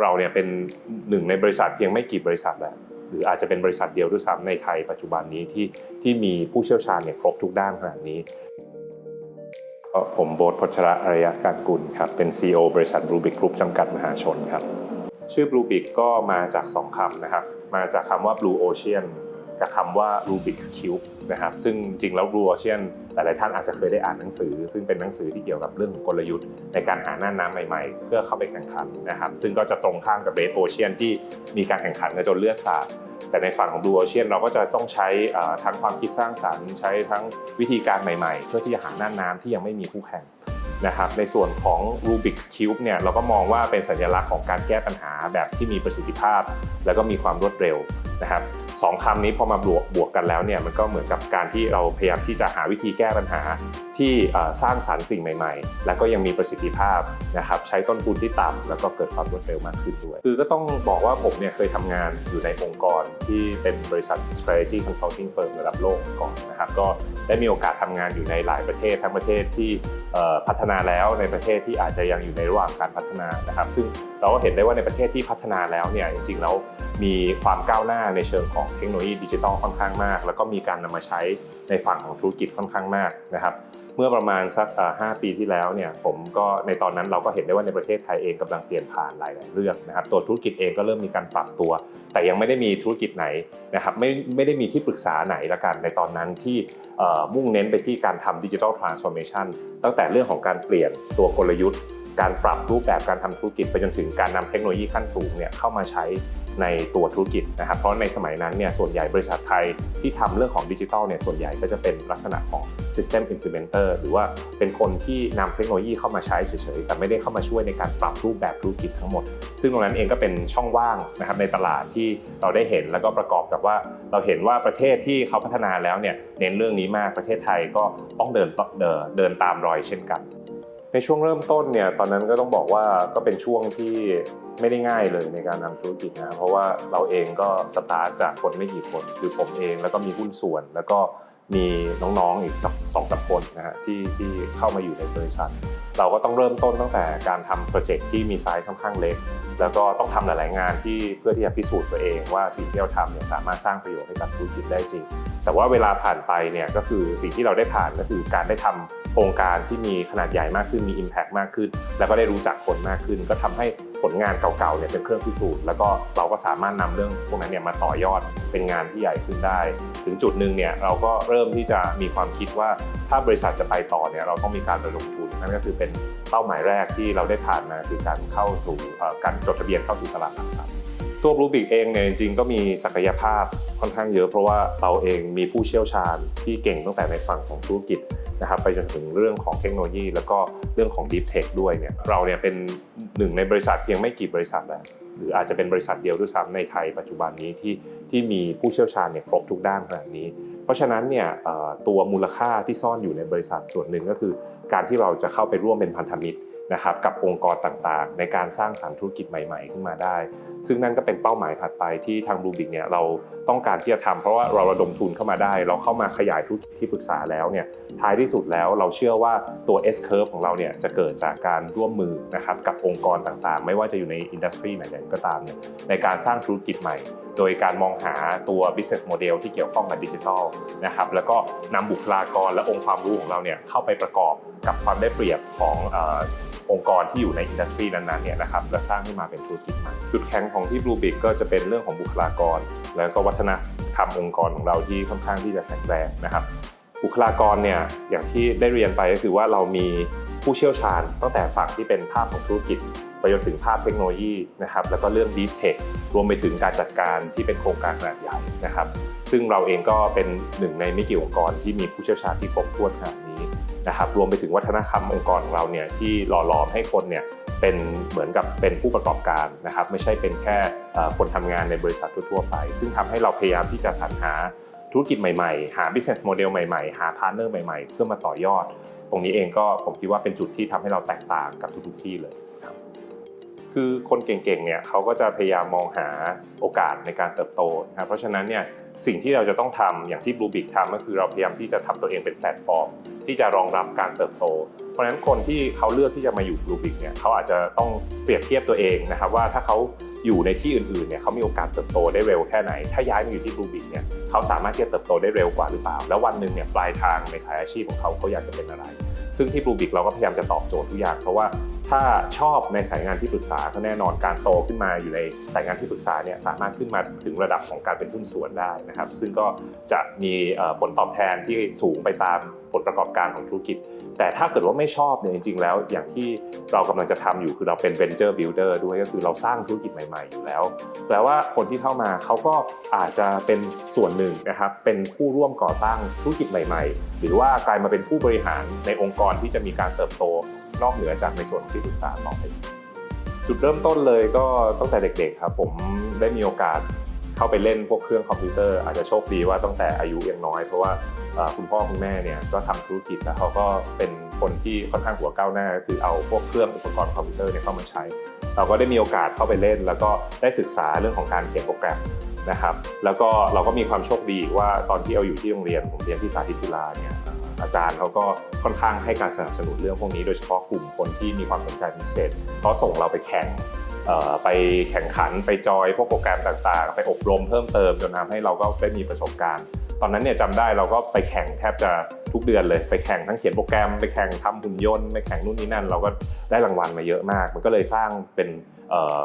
เราเนี่ยเป็นหนึ่งในบริษัทเพียงไม่กี่บริษัทแหละหรืออาจจะเป็นบริษัทเดียวด้วยซ้ำในไทยปัจจุบันนี้ที่ที่มีผู้เชี่ยวชาญเนี่ยครบทุกด้านขนาดนี้ผมโบ๊ทพชระอารยการกุลครับเป็น CEO บริษัทรูบิกกรุ๊ปจำกัดมหาชนครับ ชื่อรูบิกก็มาจาก 2คำนะครับ มาจากคำว่า Blue Ocean กับคำว่า Rubik's Cube นะครับซึ่งจริงแล้ว Blue Ocean หลายๆท่านอาจจะเคยได้อ่านหนังสือ ซึ่งเป็นหนังสือที่เกี่ยวกับเรื่องของกลยุทธ์ในการหาหน้าน้ำใหม่ๆ เพื่อเข้าไปแข่งขันนะครับซึ่งก็จะตรงข้ามกับ Red Ocean ที่มีการแข่งขันกันจนเลือดสาดแต่ในฝั่งของ Blue Ocean เราก็จะต้องใช้ทั้งความคิดสร้างสรรค์ ใช้ทั้งวิธีการใหม่ๆ เพื่อที่จะหาหน้าน้ำที่ยังไม่มีคู่แข่งนะครับในส่วนของ Rubik's Cube เนี่ยเราก็มองว่าเป็นสัญลักษณ์ของการแก้ปัญหาแบบที่มีประสิทธิภาพ แล้วก็มีความรวดเร็ว นะครับสองคำนี้พอมาบวกบวกกันแล้วเนี่ยมันก็เหมือนกับการที่เราพยายามที่จะหาวิธีแก้ปัญหาที่สร้างสรรค์สิ่งใหม่ๆ แล้วก็ยังมีประสิทธิภาพนะครับใช้ต้นทุนที่ต่ำแล้วก็เกิดความรวดเร็วมากขึ้นด้วย คือก็ต้องบอกว่าผมเนี่ยเคยทำงานอยู่ในองค์กรที่เป็นบริษัท strategy consulting firm ระดับโลกก่อนนะครับก็ได้มีโอกาสทำงานอยู่ในหลายประเทศทั้งประเทศที่พัฒนาแล้วในประเทศที่อาจจะยังอยู่ในระหว่างการพัฒนานะครับ ซึ่งเราก็เห็นได้ว่าในประเทศที่พัฒนาแล้วเนี่ยจริงๆแล้ว มีความก้าวหน้าในเชิงของเทคโนโลยีดิจิทัลค่อนข้างมาก แล้วก็มีการนำมาใช้ในฝั่งของธุรกิจค่อนข้างมากนะครับ เมื่อประมาณสัก5ปีที่แล้วเนี่ยผมก็ในตอนนั้นเราก็เห็นได้ว่าในประเทศไทยเองกำลังเปลี่ยนผ่านหลาย ๆ เรื่องนะครับ ตัวธุรกิจเองก็เริ่มมีการปรับตัว แต่ยังไม่ได้มีธุรกิจไหนนะครับไม่ไม่ได้มีที่ปรึกษาไหนละกันในตอนนั้นที่มุ่งเน้นไปที่การทำดิจิทัลทรานส์ฟอร์เมชันตั้งแต่เรื่องของการเปลี่ยนตัวกลยุทธ์การปรับรูปแบบการทำธุรกิจไปจนถึงการนำเทคโนโลยีขั้นสูงเนี่ยเข้ามาใช้ ในตัวธุรกิจนะครับ เพราะในสมัยนั้นเนี่ยส่วนใหญ่บริษัทไทยที่ทำเรื่องของดิจิทัลเนี่ยส่วนใหญ่ก็จะเป็นลักษณะของ System Implementer หรือว่าเป็นคนที่นำเทคโนโลยีเข้ามาใช้เฉยๆ แต่ไม่ได้เข้ามาช่วยในการปรับรูปแบบธุรกิจทั้งหมด ซึ่งตรงนั้นเองก็เป็นช่องว่างนะครับในตลาดที่เราได้เห็นแล้วก็ประกอบกับว่า เราเห็นว่าประเทศที่เขาพัฒนาแล้วเนี่ยเน้นเรื่องนี้มากประเทศไทยก็ต้องเดินเดินตามรอยเช่นกัน ในช่วงเริ่มต้นเนี่ยตอนนั้นก็ต้องบอกว่าก็เป็นช่วงที่ไม่ได้ง่ายเลยในการทำธุรกิจนะเพราะว่าเราเองก็สตาร์ทจากคนไม่กี่คน คือผมเองแล้วก็มีหุ้นส่วน แล้วก็ มีน้องๆอีกสักสองสามคนนะฮะที่ที่เข้ามาอยู่ในบริษัท เราก็ต้องเริ่มต้นตั้งแต่การทำโปรเจกต์ที่มีไซส์ค่อนข้างเล็ก แล้วก็ต้องทำหลาย ๆ งานที่เพื่อที่จะพิสูจน์ตัวเองว่าสิ่งที่เราทำเนี่ยสามารถสร้างประโยชน์ให้กับธุรกิจได้จริง แต่ว่าเวลาผ่านไปเนี่ยก็คือสิ่งที่เราได้ผ่านก็คือการได้ทำโครงการที่มีขนาดใหญ่มากขึ้นมี Impact มากขึ้น แล้วก็ได้รู้จักคนมากขึ้น ก็ทำให้ ผลงานเก่าๆเนี่ยเป็นเครื่องพิสูจน์แล้วก็เราก็สามารถนำเรื่องพวกนั้นเนี่ยมาต่อยอดเป็นงานที่ใหญ่ขึ้นได้ ถึงจุดหนึ่งเนี่ยเราก็เริ่มที่จะมีความคิดว่าถ้าบริษัทจะไปต่อเนี่ยเราต้องมีการระดมทุนนั่นก็คือเป็นเป้าหมายแรกที่เราได้ผ่านมาคือการเข้าสู่การจดทะเบียนเข้าสู่ตลาดหลักทรัพย์ตัวบลูบิกเองเนี่ยจริงๆก็มีศักยภาพค่อนข้างเยอะ เพราะว่าเราเองมีผู้เชี่ยวชาญที่เก่งตั้งแต่ในฝั่งของธุรกิจ นะครับไปจนถึงเรื่องของเทคโนโลยี แล้วก็เรื่องของ Deep Tech ด้วยเนี่ยเราเนี่ยเป็นหนึ่งในบริษัทเพียงไม่กี่บริษัทแหละหรืออาจจะเป็นบริษัทเดียวด้วยซ้ำในไทยปัจจุบันนี้ที่ที่มีผู้เชี่ยวชาญเนี่ยครบทุกด้านขนาดนี้ เพราะฉะนั้นเนี่ยตัวมูลค่าที่ซ่อนอยู่ในบริษัทส่วนหนึ่งก็คือ การที่เราจะเข้าไปร่วมเป็นพันธมิตร นะครับกับองค์กรต่างๆ ในการสร้างสรรค์ธุรกิจใหม่ๆ ขึ้นมาได้ ซึ่งนั่นก็เป็นเป้าหมายถัดไปที่ทางรูบิกเนี่ยเราต้องการที่จะทำเพราะว่าเราระดมทุนเข้ามาได้ เราเข้ามาขยายธุรกิจที่ปรึกษาแล้วเนี่ยท้ายที่สุดแล้วเราเชื่อว่าตัว S curve ของเราเนี่ยจะเกิดจากการร่วมมือนะครับกับองค์กรต่างๆ ไม่ว่าจะอยู่ในอินดัสทรีไหนๆก็ตามเนี่ยในการสร้างธุรกิจใหม่ โดยการมองหาตัว business model ที่เกี่ยวข้องกับดิจิทัลนะครับแล้วก็นำบุคลากรและองค์ความรู้ของเราเนี่ยเข้าไปประกอบกับความได้เปรียบของ องค์กรที่อยู่ในอินดัสทรีนั้นๆเนี่ยนะครับและสร้างขึ้นมาเป็นธุรกิจใหม่จุดแข็งของที่ Blue Big ก็จะเป็นเรื่องของบุคลากร แล้วก็วัฒนธรรมองค์กรของเราที่ค่อนข้างที่จะแข็งแรงนะครับ บุคลากรเนี่ยอย่างที่ได้เรียนไปก็คือว่าเรามีผู้เชี่ยวชาญ ตั้งแต่ฝั่งที่เป็นภาพของธุรกิจไปจนถึงภาพเทคโนโลยีนะครับแล้วก็เรื่อง Deep Tech รวมไปถึงการจัดการที่เป็นโครงการขนาดใหญ่นะครับ ซึ่งเราเองก็เป็นหนึ่งในไม่กี่องค์กรที่มีผู้เชี่ยวชาญที่ครบถ้วนขนาดนี้ นะครับรวมไปถึงวัฒนธรรมองค์กรของเราเนี่ยที่หล่อหลอมให้คนเนี่ยเป็นเหมือนกับเป็นผู้ประกอบการนะครับ ไม่ใช่เป็นแค่คนทำงานในบริษัททั่วไป ซึ่งทำให้เราพยายามที่จะสรรหาธุรกิจใหม่ๆ หา business model ใหม่ๆ หาพาร์ทเนอร์ใหม่ๆ เพื่อมาต่อยอด ตรงนี้เองก็ผมคิดว่าเป็นจุดที่ทำให้เราแตกต่างกับทุกๆที่เลย คือคนเก่งๆเนี่ยเขาก็จะพยายามมองหาโอกาสในการเติบโตนะครับเพราะฉะนั้นเนี่ยสิ่งที่เราจะต้องทำอย่างที่ Blue Big ทำก็คือเราพยายามที่จะทำตัวเองเป็นแพลตฟอร์ม ที่จะรองรับการเติบโต เพราะฉะนั้นคนที่เขาเลือกที่จะมาอยู่บลูบิกเนี่ยเขาอาจจะต้องเปรียบเทียบตัวเองนะครับว่าถ้าเขาอยู่ในที่อื่นๆเนี่ยเขามีโอกาสเติบโตได้เร็วแค่ไหน ถ้าย้ายมาอยู่ที่บลูบิกเนี่ยเขาสามารถที่จะเติบโตได้เร็วกว่าหรือเปล่า แล้ววันหนึ่งเนี่ยปลายทางในสายอาชีพของเขาเขาอยากจะเป็นอะไร ซึ่งที่บลูบิกเราก็พยายามจะตอบโจทย์ทุกอย่างเพราะว่า ถ้าชอบในสายงานที่ปรึกษาก็แน่นอนการโตขึ้นมาอยู่ในสายงานที่ปรึกษาเนี่ยสามารถขึ้นมาถึงระดับของการเป็นหุ้นส่วนได้นะครับ ซึ่งก็จะมีผลตอบแทนที่สูงไปตามผลประกอบการของธุรกิจ แต่ถ้าเกิดว่าไม่ชอบเนี่ยจริงๆ แล้ว อย่างที่เรากำลังจะทำอยู่คือเราเป็น venture builder ด้วยก็คือเราสร้างธุรกิจใหม่ๆ อยู่แล้วแปลว่าคนที่เข้ามาเขาก็อาจจะเป็นส่วนหนึ่งนะครับเป็นผู้ร่วมก่อตั้งธุรกิจใหม่ ๆ หรือว่ากลายมาเป็นผู้บริหารในองค์กรที่จะมีการเติบโตนอกเหนือจากในส่วนที่ปรึกษาต่อไปจุดเริ่มต้นเลยก็ตั้งแต่เด็กๆครับ ผมได้มีโอกาสเข้าไปเล่นพวกเครื่องคอมพิวเตอร์อาจจะโชคดีว่าตั้งแต่อายุยังน้อย เพราะว่าคุณพ่อคุณแม่เนี่ยก็ทำธุรกิจแล้วเขาก็เป็นคนที่ค่อนข้างหัวก้าวหน้า คือเอาพวกเครื่องอุปกรณ์คอมพิวเตอร์เนี่ยเข้ามาใช้ เราก็ได้มีโอกาสเข้าไปเล่น แล้วก็ได้ศึกษาเรื่องของการเขียนโปรแกรมนะครับ แล้วก็เราก็มีความโชคดีว่าตอนที่เราอยู่ที่โรงเรียนผมเรียนที่สาธิตจุฬาเนี่ย อาจารย์เขาก็ค่อนข้างให้การสนับสนุนเรื่องพวกนี้โดยเฉพาะกลุ่มคนที่มีความสนใจพิเศษเขาส่งเราไปแข่งไปแข่งขันไปจอยพวกโปรแกรมต่างๆ ไปอบรมเพิ่มเติมจนทำให้เราก็ได้มีประสบการณ์ ตอนนั้นเนี่ยจำได้เราก็ไปแข่งแทบจะทุกเดือนเลย ไปแข่งทั้งเขียนโปรแกรม ไปแข่งทำหุ่นยนต์ไปแข่งนู่นนี่นั่น เราก็ได้รางวัลมาเยอะมาก มันก็เลยสร้างเป็น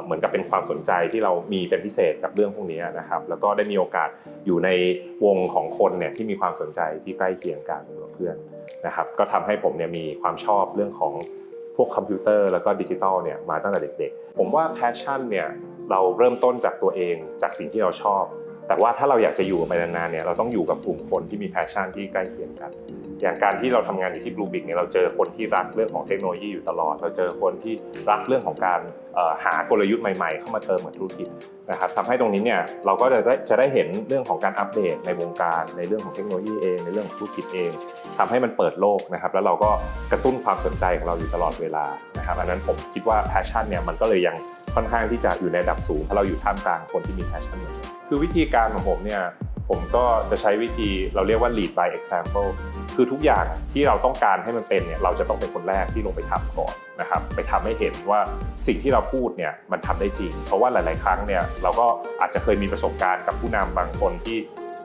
เหมือนกับเป็นความสนใจที่เรามีเป็นพิเศษกับเรื่องพวกนี้นะครับ แล้วก็ได้มีโอกาสอยู่ในวงของคนเนี่ยที่มีความสนใจที่ใกล้เคียงกันกับเพื่อนนะครับ ก็ทำให้ผมเนี่ยมีความชอบเรื่องของพวกคอมพิวเตอร์แล้วก็ดิจิทัลเนี่ยมาตั้งแต่เด็กๆ ผมว่าแพชชั่นเนี่ยเราเริ่มต้นจากตัวเองจากสิ่งที่เราชอบ แต่ว่าถ้าเราอยากจะอยู่ไปนานๆเนี่ยเราต้องอยู่กับกลุ่มคนที่มีแพชชั่นที่ใกล้เคียงกัน อย่างการที่เราทำงานอยู่ที่บลูบิกเนี่ยเราเจอคนที่รักเรื่องของเทคโนโลยีอยู่ตลอด เราเจอคนที่รักเรื่องของการหากลยุทธ์ใหม่ๆ เข้ามาเติมกับธุรกิจนะครับทำให้ตรงนี้เนี่ยเราก็จะได้จะได้เห็นเรื่องของการอัปเดตในวงการ ในเรื่องของเทคโนโลยีเอง ในเรื่องของธุรกิจเองทำให้มันเปิดโลกนะครับ แล้วเราก็กระตุ้นความสนใจของเราอยู่ตลอดเวลานะครับอันนั้นผมคิดว่าแพชชั่นเนี่ยมันก็เลยยังค่อนข้างที่จะอยู่ในระดับสูงเพราะเราอยู่ท่ามกลางคนที่มีแพชชั่นเหมือนกันคือวิธีการของผมเนี่ย ผมก็จะใช้วิธีเราเรียกว่า lead by example คือทุกอย่างที่เราต้องการให้มันเป็นเนี่ยเราจะต้องเป็นคนแรกที่ลงไปทำก่อนนะครับไปทำให้เห็นว่าสิ่งที่เราพูดเนี่ยมันทำได้จริง เพราะว่าหลาย ๆ ครั้งเนี่ยเราก็อาจจะเคยมีประสบการณ์กับผู้นำบางคนที่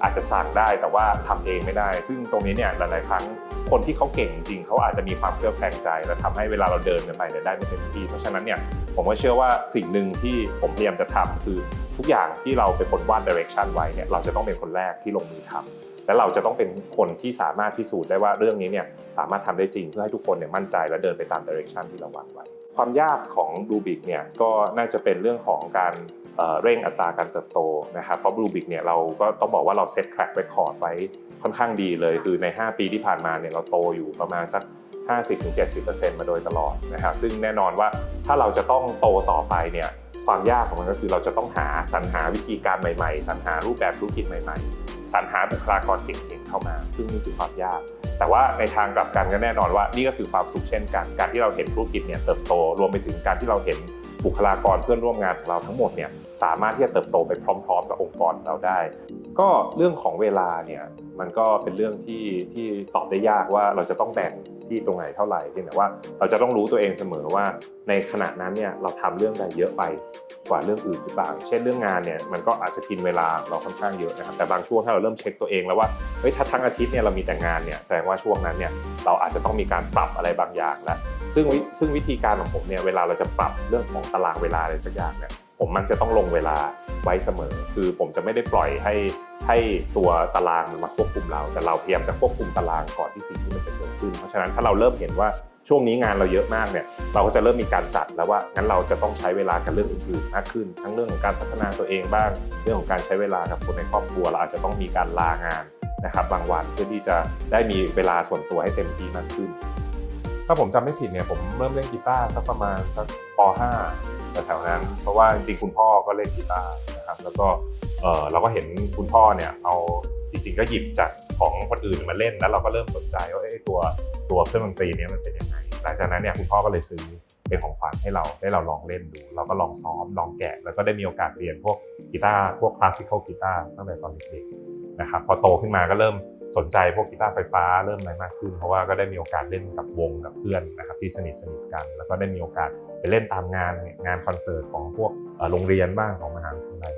อาจจะสั่งได้แต่ว่าทำเองไม่ได้ ซึ่งตรงนี้เนี่ยหลาย ๆ ครั้ง คนที่เขาเก่งจริงเขาอาจจะมีความเคลือบแคลงใจและทำให้เวลาเราเดินกันไปเนี่ยได้ไม่เต็มที่ เพราะฉะนั้นเนี่ยผมก็เชื่อว่าสิ่งหนึ่งที่ผมพยายามจะทำคือทุกอย่างที่เราเป็นคนวาด direction ไว้เนี่ยเราจะต้องเป็นคนแรกที่ลงมือทำและเราจะต้องเป็นคนที่สามารถพิสูจน์ได้ว่าเรื่องนี้เนี่ยสามารถทำได้จริงเพื่อให้ทุกคนเนี่ยมั่นใจและเดินไปตาม direction ที่เราวางไว้ ความยากของบลูบิกเนี่ยก็น่าจะเป็นเรื่องของการ เร่งอัตราการเติบโตนะครับเพราะบลูบิกเนี่ยเราก็ต้องบอกว่าเราเซต track record ไว้ค่อนข้างดีเลย คือใน 5 ปีที่ผ่านมาเนี่ยเราโตอยู่ประมาณสัก 50-70%มาโดยตลอดนะครับซึ่งแน่นอนว่าถ้าเราจะต้องโตต่อไปเนี่ยความยากของมันก็คือเราจะต้องหาสรรหาวิธีการใหม่ๆ สรรหารูปแบบธุรกิจใหม่ ๆ สรรหาบุคลากรเก่งๆเข้ามา ซึ่งนี่คือความยาก แต่ว่าในทางกลับกันก็แน่นอนว่านี่ก็คือความสุขเช่นกัน การที่เราเห็นธุรกิจเนี่ยเติบโต รวมไปถึงการที่เราเห็นบุคลากรเพื่อนร่วมงานของเราทั้งหมดเนี่ย สามารถที่จะเติบโตไปพร้อม ๆ กับองค์กรเราได้ ก็เรื่องของเวลาเนี่ยมันก็เป็นเรื่องที่ที่ตอบได้ยากว่าเราจะต้องแบ่งที่ตรงไหนเท่าไหร่เพียงแต่ว่าเราจะต้องรู้ตัวเองเสมอว่า ในขณะนั้นเนี่ยเราทำเรื่องใดเยอะไปกว่าเรื่องอื่นหรือเปล่าเช่นเรื่องงานเนี่ยมันก็อาจจะกินเวลาเราค่อนข้างเยอะนะครับแต่บางช่วงถ้าเราเริ่มเช็คตัวเองแล้วว่าเฮ้ยถ้าทั้งอาทิตย์เนี่ยเรามีแต่งานเนี่ยแสดงว่าช่วงนั้นเนี่ยเราอาจจะต้องมีการปรับอะไรบางอย่างแล้วซึ่งซึ่งวิธีการของผมเนี่ยเวลาเราจะปรับเรื่องของตารางเวลาอะไรสักอย่างเนี่ย ผมมันจะต้องลงเวลาไว้เสมอ คือผมจะไม่ได้ปล่อยให้ให้ตัวตารางมันมาควบคุมเรา แต่เราพยายามจะควบคุมตารางก่อนที่สิ่งที่มันจะเกิดขึ้น เพราะฉะนั้นถ้าเราเริ่มเห็นว่าช่วงนี้งานเราเยอะมากเนี่ย เราก็จะเริ่มมีการจัดแล้วว่างั้นเราจะต้องใช้เวลากับเรื่องอื่นๆมากขึ้น ทั้งเรื่องของการพัฒนาตัวเองบ้าง เรื่องของการใช้เวลากับคนในครอบครัวเราอาจจะต้องมีการลางานนะครับบางวันเพื่อที่จะได้มีเวลาส่วนตัวให้เต็มที่มากขึ้น ถ้าผมจำไม่ผิดเนี่ยผมเริ่มเล่นกีตาร์สักประมาณสักป .5 แถวๆนั้น เพราะว่าจริงๆคุณพ่อก็เล่นกีตาร์นะครับ แล้วก็เออเราก็เห็นคุณพ่อเนี่ยเอาจริงๆก็หยิบจากของคนอื่นมาเล่นแล้วเราก็เริ่มสนใจว่าเอ้ตัวตัวเครื่องดนตรีนี้มันเป็นยังไง หลังจากนั้นเนี่ยคุณพ่อก็เลยซื้อเป็นของขวัญให้เราได้เราลองเล่นดู เราก็ลองซ้อมลองแกะ แล้วก็ได้มีโอกาสเรียนพวกกีตาร์พวกคลาสสิคอลกีตาร์ตั้งแต่ตอนเด็กๆนะครับพอโตขึ้นมาก็เริ่ม สนใจพวกกีตาร์ไฟฟ้าเริ่มอะไรมากขึ้น เพราะว่าก็ได้มีโอกาสเล่นกับวงกับเพื่อนนะครับที่สนิทสนิทกัน แล้วก็ได้มีโอกาสไปเล่นตามงานงานคอนเสิร์ตของพวกโรงเรียนบ้างของมหาวิทยาลัย